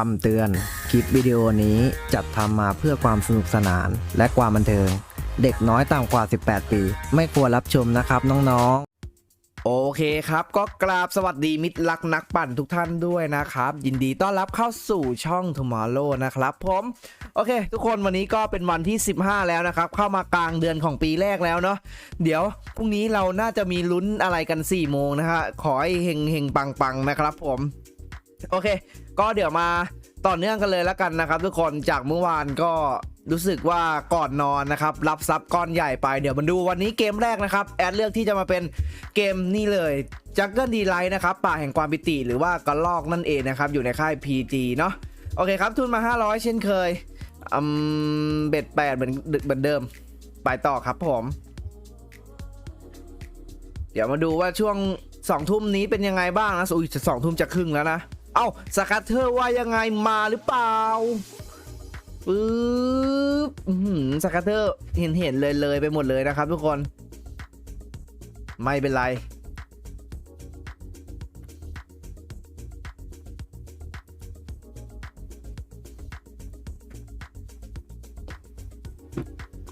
คำเตือน คลิปวิดีโอนี้จัดทำมาเพื่อความสนุกสนานและความบันเทิง เด็กน้อยต่ำกว่า 18 ปี ไม่ควรรับชมนะครับน้องๆ โอเคครับ ก็กราบสวัสดีมิตรรักนักปั่นทุกท่านด้วยนะครับ ยินดีต้อนรับเข้าสู่ช่อง Tomorrow นะครับผมโอเค ทุกคนวันนี้ก็เป็นวันที่ 15 แล้วนะครับ เข้ามากลางเดือนของปีแรกแล้วเนาะเดี๋ยวพรุ่งนี้เราน่าจะมีลุ้นอะไรกัน4โมงนะฮะขอให้เฮงเฮงปังปังๆนะครับผม โอเค ก็เดี๋ยวมาต่อเนื่องกันเลยแล้วกันนะครับ ทุกคนจากเมื่อวานก็รู้สึกว่าก่อนนอนนะครับ รับซับก้อนใหญ่ไปเดี๋ยวมาดูวันนี้เกมแรกนะครับ แอดเลือกที่จะมาเป็นเกมนี่เลยจักเกิลดีไลท์นะครับ ป่าแห่งความปิติหรือว่ากระลอกนั่นเองนะครับ อยู่ในค่าย PG เนาะโอเคครับ ทุนมา 500 เช่นเคยอืมเบ็ดแปดเหมือนเหมือนเดิมไปต่อครับผม เดี๋ยวมาดูว่าช่วงสองทุ่มนี้เป็นยังไงบ้างนะอุ้ยสองทุ่มจะครึ่งแล้วนะ เอ้าสกัตเทอร์ว่ายังไงมาหรือเปล่าปึ๊บสกัตเทอร์เห็นเห็นเลยเลยไปหมดเลยนะครับทุกคน ไม่เป็นไร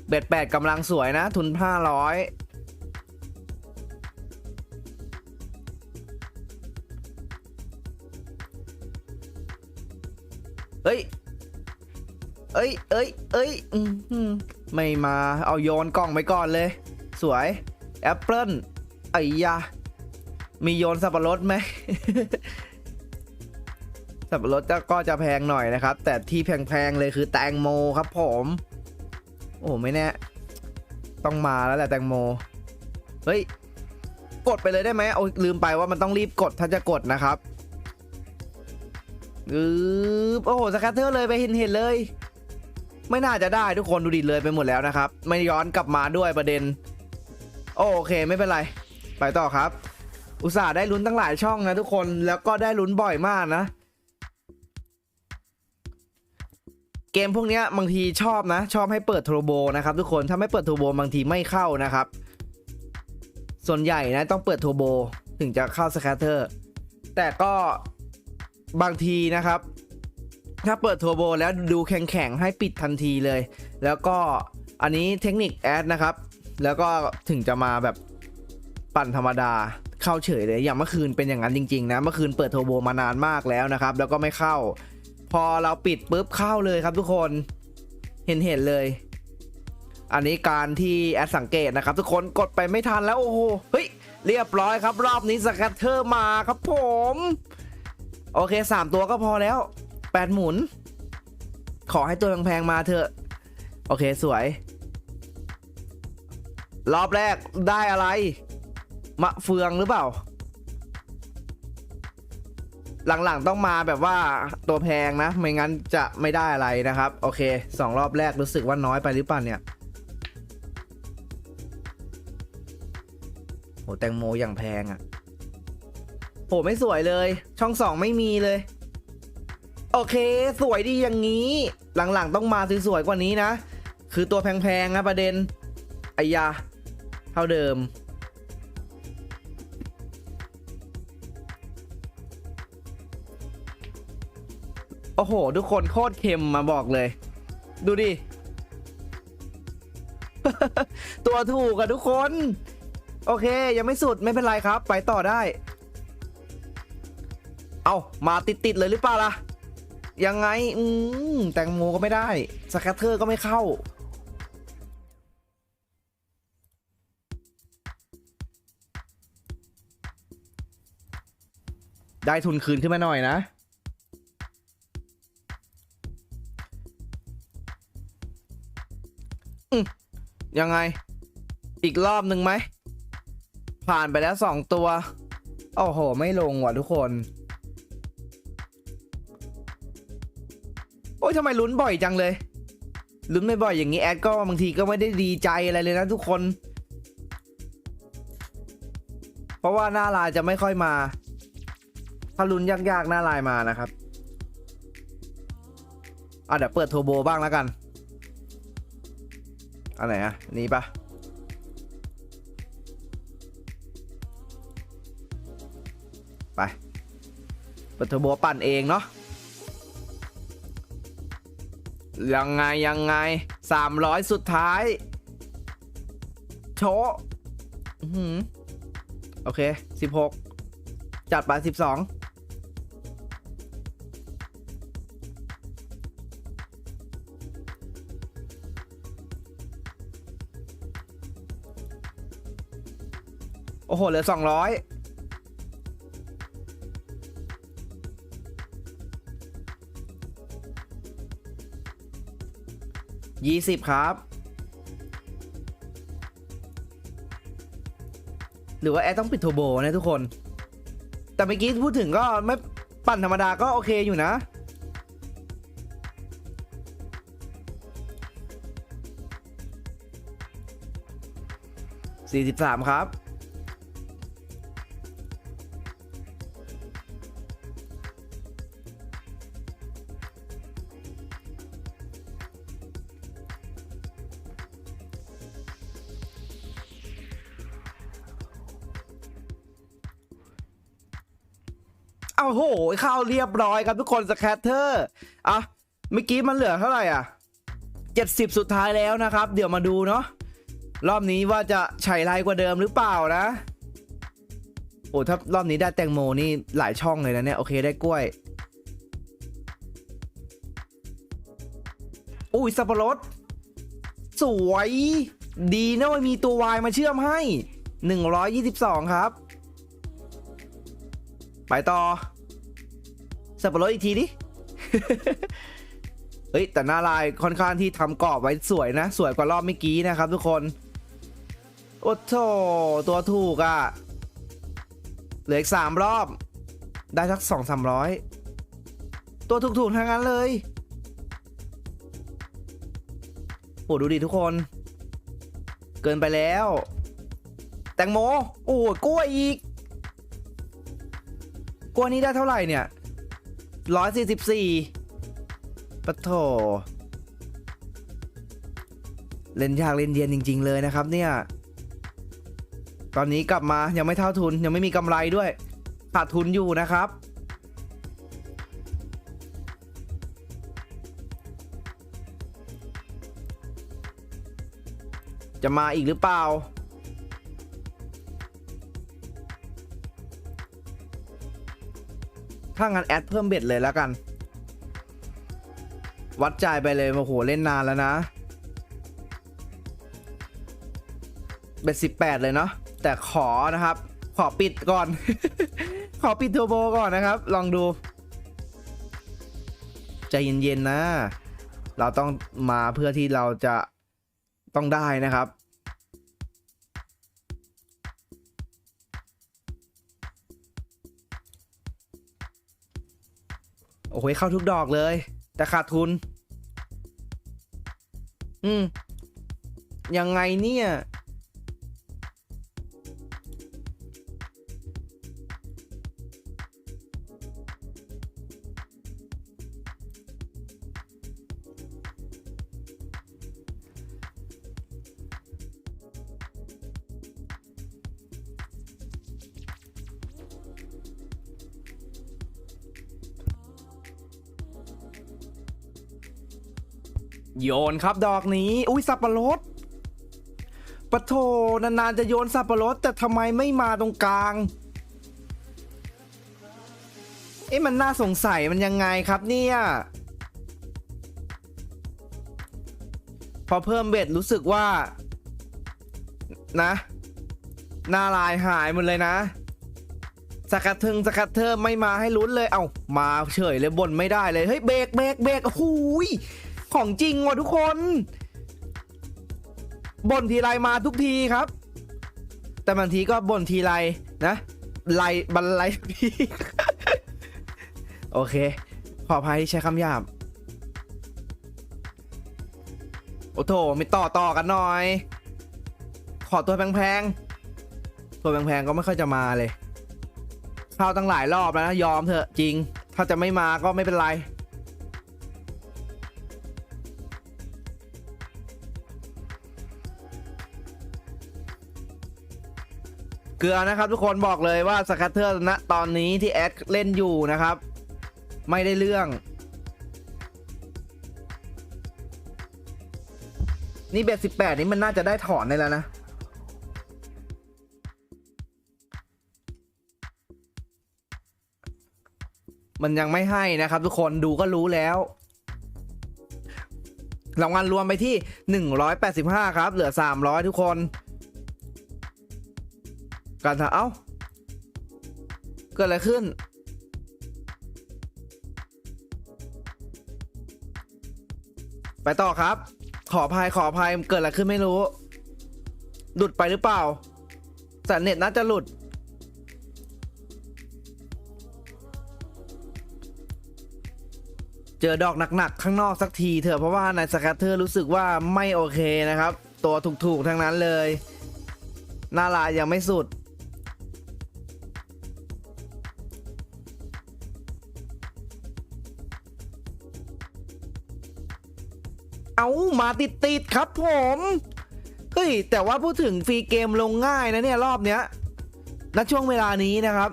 เบ็ดแปดกำลังสวยนะ ทุนห้าร้อย เอ้ย เอ้ย เอ้ย เอ้ยไม่มา เอาโยนกล่องไปก่อนเลย สวย แอปเปิลไอ้ยา มีโยนสับปะรดไหม สับปะรดก็จะแพงหน่อยนะครับ แต่ที่แพงๆเลยคือแตงโมครับผม โอ้ไม่แน่ ต้องมาแล้วแหละแตงโม เฮ้ย กดไปเลยได้ไหมโอ้ลืมไปว่ามันต้องรีบกดถ้าจะกดนะครับ อือโอ้โหสแคตเตอร์เลยไปเห็นเห็นเลย ไม่น่าจะได้ทุกคนดูดิเลยไปหมดแล้วนะครับ ไม่ย้อนกลับมาด้วยประเด็น โอเคไม่เป็นไร ไปต่อครับ อุตส่าห์ได้ลุ้นตั้งหลายช่องนะทุกคนแล้วก็ได้ลุ้นบ่อยมากนะ เกมพวกนี้บางทีชอบนะ ชอบให้เปิดโทรโบนะครับทุกคนถ้าไม่เปิดโทรโบบางทีไม่เข้านะครับ ส่วนใหญ่นะต้องเปิดโทรโบถึงจะเข้าสแคตเตอร์แต่ก็ บางทีนะครับ ถ้าเปิดโทรโบแล้วดูแข็งๆ ให้ปิดทันทีเลย แล้วก็อันนี้เทคนิคแอดนะครับ แล้วก็ถึงจะมาแบบปั่นธรรมดาเข้าเฉยเลยอย่างเมื่อคืนเป็นอย่างนั้นจริงๆนะเมื่อคืนเปิดโทรโบมานานมากแล้วนะครับ แล้วก็ไม่เข้า พอเราปิดปุ๊บเข้าเลยครับทุกคนเห็นเห็นเลย อันนี้การที่แอดสังเกตนะครับ ทุกคนกดไปไม่ทันแล้วโอ้โหเฮ้ยเรียบร้อยครับ รอบนี้สแกตเตอร์มาครับผม โอเค3ตัวก็พอแล้ว8หมุน ขอให้ตัวแพงๆมาเถอะ โอเคสวย รอบแรกได้อะไร มะเฟืองหรือเปล่า หลังๆต้องมาแบบว่าตัวแพงนะ ไม่งั้นจะไม่ได้อะไรนะครับ โอเคสองรอบแรกรู้สึกว่าน้อยไปหรือเปล่าเนี่ยโหแตงโมอย่างแพงอะ่ะ โหไม่สวยเลย ช่องสองไม่มีเลย โอเค สวยดีอย่างนี้ หลังๆต้องมาสวยๆกว่านี้นะ คือตัวแพงๆนะประเด็นไอยาเท่าเดิม โอ้โห ทุกคนโคตรเค็มมาบอกเลย ดูดิ ตัวถูกอะทุกคน โอเค ยังไม่สุดไม่เป็นไรครับ ไปต่อได้ เอามาติดๆเลยหรือเปล่าล่ะ ยังไง อืมแตงโมก็ไม่ได้ สแคตเตอร์ก็ไม่เข้า ได้ทุนคืนขึ้นมาหน่อยนะ ยังไง อีกรอบหนึ่งไหม ผ่านไปแล้วสองตัว โอ้โห ไม่ลงว่ะทุกคน ทำไมลุ้นบ่อยจังเลย ลุ้นไม่บ่อยอย่างนี้แอดก็บางทีก็ไม่ได้ดีใจอะไรเลยนะทุกคน เพราะว่าหน้าลายจะไม่ค่อยมา ถ้าลุ้นยากๆหน้าลายมานะครับอะเดี๋ยวเปิดโทรโบบ้างแล้วกัน อันไหนอะ นี้ปะไปเปิดเทอร์โบปั่นเองเนาะ ยังไงยังไงสามร้อยสุดท้าย โชะอื้อหือโอเคสิบหกจัดไปสิบสองโอ้โหเหลือสองร้อย ยี่สิบครับ หรือว่าแอร์ต้องปิดโทโบนะทุกคน แต่เมื่อกี้พูดถึงก็ไม่ปั่นธรรมดาก็โอเคอยู่นะ43 ครับ เรียบร้อยครับทุกคนสแคตเตอร์อะเมื่อกี้มันเหลือเท่าไหร่อะ70 สุดท้ายแล้วนะครับ เดี๋ยวมาดูเนาะรอบนี้ว่าจะใช้ไรกว่าเดิมหรือเปล่านะ โอ้ถ้ารอบนี้ได้แตงโมนี่หลายช่องเลยนะเนี่ย โอเคได้กล้วยอุ้ยสับปะรด สวย ดีนะว่ามีตัววายมาเชื่อมให้ 122 ครับ ไปต่อ สับปะรดอีกทีดิ เฮ้ยแต่หน้าลายค่อนข้างที่ทำกรอบไว้สวยนะ สวยกว่ารอบเมื่อกี้นะครับทุกคน โอ้โถตัวถูกอะ่ะ เหลืออีกสามรอบ ได้สักสองสามร้อยตัวถูกๆทั้งนั้นเลยโอ้ดูดิทุกคน เกินไปแล้ว แตงโม โอ้กล้วยอีก กล้วยนี้ได้เท่าไหร่เนี่ย ร้อยสี่สิบสี่ปะโถเล่นยากเล่นเย็นจริง ๆ เลยนะครับเนี่ย ตอนนี้กลับมายังไม่เท่าทุนยังไม่มีกำไรด้วยขาดทุนอยู่นะครับ จะมาอีกหรือเปล่า ถ้างั้นแอดเพิ่มเบ็ดเลยแล้วกัน วัดจ่ายไปเลยโอ้โหเล่นนานแล้วนะ เบ็ดสิบแปดเลยเนาะแต่ขอนะครับ ขอปิดก่อน ขอปิดเทอร์โบก่อนนะครับ ลองดูใจเย็นๆนะ เราต้องมาเพื่อที่เราจะต้องได้นะครับ โอ้โหเข้าทุกดอกเลย แต่ขาดทุน อืมยังไงเนี่ย โยนครับดอกนี้ อุ้ยสับปะรดปะโถนานๆจะโยนสับปะรดแต่ทำไมไม่มาตรงกลาง เอ๊ะมันน่าสงสัยมันยังไงครับเนี่ยพอเพิ่มเบ็ดรู้สึกว่า นะ หน้าลายหายหมดเลยนะ สกัดทึงสกัดเทอร์ไม่มาให้ลุ้นเลย เอ้ามาเฉยเลยบ่นไม่ได้เลย เฮ้ยเบรกเบรกเบรกโอ้ย ของจริงว่ะทุกคนบ่นทีไรมาทุกทีครับ แต่บางทีก็บ่นทีไรนะไลบันไลพี่โอเค ขออภัยที่ใช้คำหยาบ โอ้โถไม่ต่อต่อกันหน่อย ขอตัวแพงๆ ตัวแพงๆ ก็ไม่ค่อยจะมาเลย เข้าตั้งหลายรอบแล้วนะ ยอมเถอะจริง ถ้าจะไม่มาก็ไม่เป็นไร กลือนะครับทุกคนบอกเลยว่าสกัตเตอร์ณตอนนี้ที่แอดเล่นอยู่นะครับ ไม่ได้เรื่อง นี่เบ็ดสิบแปดนี่มันน่าจะได้ถอนได้แล้วนะมันยังไม่ให้นะครับ ทุกคนดูก็รู้แล้ว รางวัลรวมไปที่ 185 ครับ เหลือ 300 ทุกคน การทาเอ้า เกิดอะไรขึ้น ไปต่อครับ ขออภัยขออภัยเกิดอะไรขึ้นไม่รู้ หลุดไปหรือเปล่าแต่เน็ตน่าจะหลุด เจอดอกหนักๆข้างนอกสักทีเถอะเพราะว่าในสแคตเตอร์รู้สึกว่าไม่โอเคนะครับ ตัวถูกๆทั้งนั้นเลยหน้าลายยังไม่สุด เอามาติดติดๆครับผม เฮ้ย แต่ว่าพูดถึงฟรีเกมลงง่ายนะเนี่ยรอบเนี้ยณช่วงเวลานี้นะครับ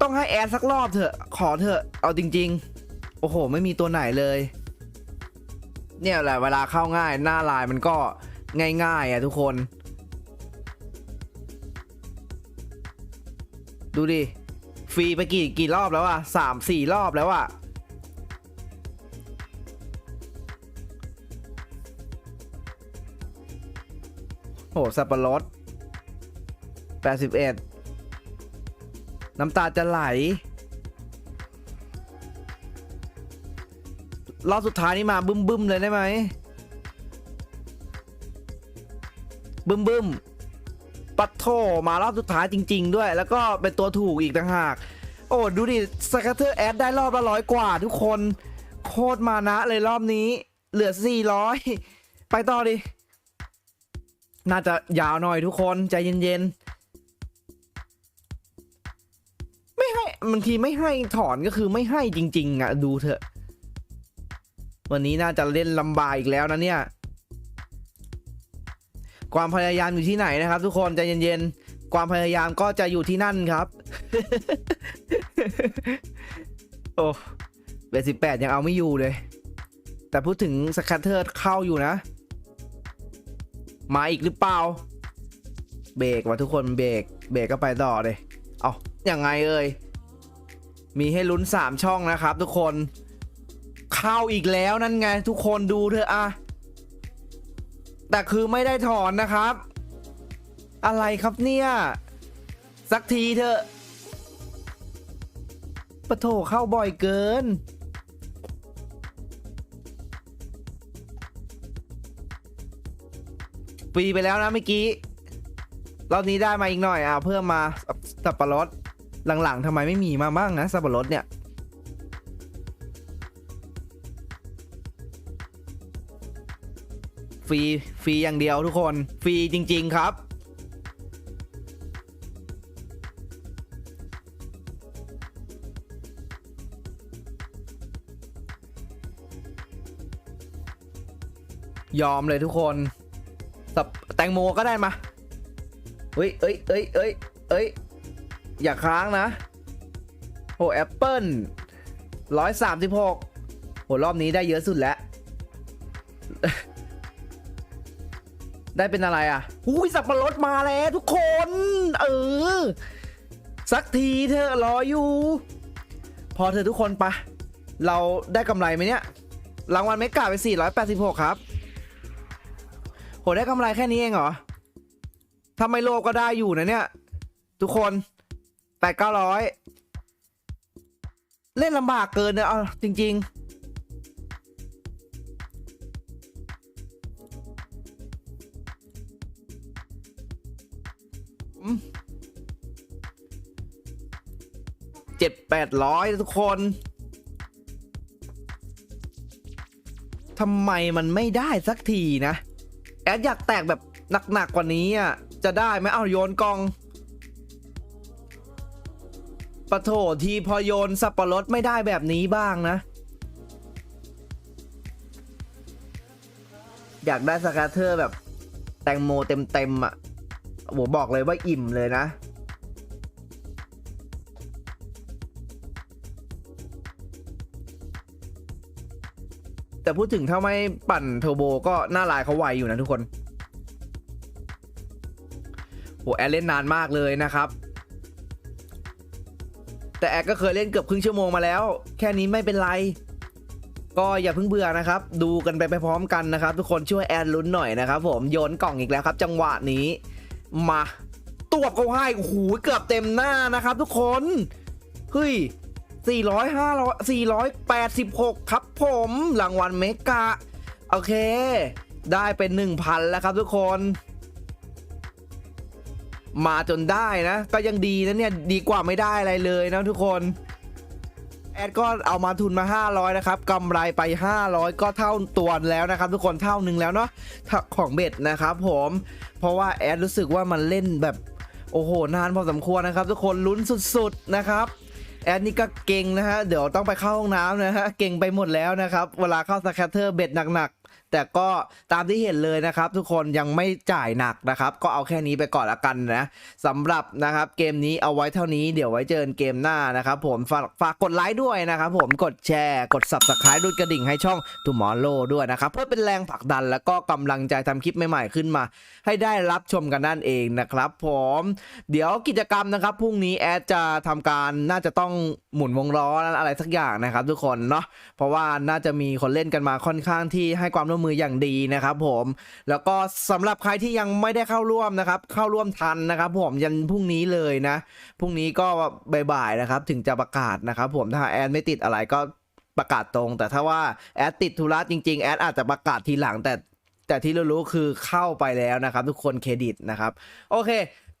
ต้องให้แอดสักรอบเถอะ ขอเถอะ เอาจริง ๆ โอ้โห ไม่มีตัวไหนเลย เนี่ยแหละเวลาเข้าง่ายหน้าลายมันก็ง่ายๆอะทุกคน ดูดิ ฟรีไปกี่กี่รอบแล้วอะสามสี่รอบแล้วอะ สับปะรด81 น้ำตาจะไหล รอบสุดท้ายนี่มาบึ้มบึ้มๆเลยได้ไหม บึ้มบึ้มปัดโทมารอบสุดท้ายจริง ๆ ด้วย แล้วก็เป็นตัวถูกอีกต่างหาก โอ้ดูดิสกัตเตอร์แอดได้รอบละร้อยกว่าทุกคน โคตรมานะเลยรอบนี้ เหลือ 400 ไปต่อดิ น่าจะยาวหน่อยทุกคนใจเย็นๆ ไม่ให้บางทีไม่ให้ถอนก็คือไม่ให้จริง ๆ อะ ดูเถอะ วันนี้น่าจะเล่นลำบากอีกแล้วนะเนี่ย ความพยายามอยู่ที่ไหนนะครับ ทุกคนใจเย็นๆ ความพยายามก็จะอยู่ที่นั่นครับ โอ้เบสิบแปดยังเอาไม่อยู่เลย แต่พูดถึงสแคตเตอร์เข้าอยู่นะ มาอีกหรือเปล่า เบรกว่ะทุกคนเบรกเบรกก็ไปต่อเลยเอาอย่างไงเอ่ยมีให้ลุ้น 3 ช่องนะครับ ทุกคนเข้าอีกแล้วนั่นไง ทุกคนดูเถอะอะแต่คือไม่ได้ถอนนะครับ อะไรครับเนี่ย สักทีเถอะปะโถเข้าบ่อยเกิน ฟรีไปแล้วนะเมื่อกี้รอบนี้ได้มาอีกหน่อยอะเพิ่มมาสับปะรดหลังๆทำไมไม่มีมาบ้างนะสับปะรดเนี่ยฟรีฟรีอย่างเดียวทุกคนฟรีจริง ๆครับ ยอมเลยทุกคน สับแตงโมก็ได้มาเฮ้ยเอ้ยเอ้ยเอ้ยเอ้ยอย่าค้างนะโหแอปเปิ้ลร้อยสามสิบหกโหรอบนี้ได้เยอะสุดแล้ว ได้เป็นอะไรอะอุ้ยสับปะรดมาแล้วทุกคน เออ สักทีเธอรออยู่ พอเธอทุกคนปะเราได้กำไรไหมเนี่ย รางวัลเมกาไป 486 ครับ โหได้กำไรแค่นี้เองเหรอถ้าไม่โลภก็ได้อยู่นะเนี่ย ทุกคนแปดเก้าร้อยเล่นลำบากเกินเนอะเอาจริง ๆเจ็ดแปดร้อยทุกคนทำไมมันไม่ได้สักทีนะ แอดอยากแตกแบบหนักๆกว่านี้อะ จะได้ไหมเอาโยนกองปะโถทีพอโยนสับปะรดไม่ได้แบบนี้บ้างนะ อยากได้สกาเทอร์แบบแตงโมเต็มๆอะผมบอกเลยว่าอิ่มเลยนะ แต่พูดถึงถ้าไม่ปั่นเทอร์โบก็หน้าลายเขาไวอยู่นะทุกคนโหแอดเล่นนานมากเลยนะครับ แต่แอดก็เคยเล่นเกือบครึ่งชั่วโมงมาแล้ว แค่นี้ไม่เป็นไรก็อย่าเพิ่งเบื่อนะครับ ดูกันไปไปพร้อมกันนะครับ ทุกคนช่วยแอดลุ้นหน่อยนะครับผมโยนกล่องอีกแล้วครับ จังหวะนี้ มาตัวบเขาให้โอ้โหเกือบเต็มหน้านะครับ ทุกคนเฮ้ย 400 500 486 ครับผมรางวัลเมกะ โอเค ได้เป็น 1,000 แล้วครับทุกคน มาจนได้นะ ก็ยังดีนะเนี่ย ดีกว่าไม่ได้อะไรเลยนะทุกคน แอดก็เอามาทุนมา 500 นะครับกำไรไป 500 ก็เท่าตัวแล้วนะครับ ทุกคนเท่าหนึ่งแล้วเนาะของเบ็ดนะครับผมเพราะว่าแอดรู้สึกว่ามันเล่นแบบโอ้โห นานพอสมควรนะครับ ทุกคนลุ้นสุดๆนะครับ แอดนี่ก็เก่งนะฮะ เดี๋ยวต้องไปเข้าห้องน้ำนะฮะ เก่งไปหมดแล้วนะครับ เวลาเข้าสแคตเตอร์เบ็ดหนักแต่ก็ตามที่เห็นเลยนะครับทุกคนยังไม่จ่ายหนักนะครับ ก็เอาแค่นี้ไปก่อนละกันนะสำหรับนะครับเกมนี้เอาไว้เท่านี้เดี๋ยวไว้เจอกันเกมหน้านะครับผมฝากฝากกดไลค์ด้วยนะครับผมกดแชร์กด subscribe ดูกระดิ่งให้ช่อง Tomorrow ด้วยนะครับ เพื่อเป็นแรงผลักดันแล้วก็กำลังใจทำคลิปใหม่ๆขึ้นมา ให้ได้รับชมกันนั่นเองนะครับผมเดี๋ยวกิจกรรมนะครับพรุ่งนี้แอดจะทำการน่าจะต้องหมุนวงล้ออะไรสักอย่างนะครับ ทุกคนเนาะเพราะว่าน่าจะมีคนเล่นกันมาค่อนข้างที่ให้ความร่วมมืออย่างดีนะครับผมแล้วก็สำหรับใครที่ยังไม่ได้เข้าร่วมนะครับ เข้าร่วมทันนะครับ ผมยันพรุ่งนี้เลยนะพรุ่งนี้ก็บ่ายๆนะครับ ถึงจะประกาศนะครับ ผมถ้าแอดไม่ติดอะไรก็ประกาศตรง แต่ถ้าว่าแอดติดธุระจริงๆแอดอาจจะประกาศทีหลัง แต่แต่ที่รู้ๆคือเข้าไปแล้วนะครับ ทุกคนเครดิตนะครับ โอเค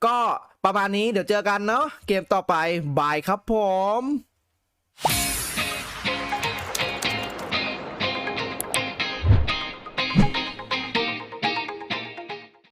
ก็ประมาณนี้เดี๋ยวเจอกันเนาะเกมต่อไปบายครับผม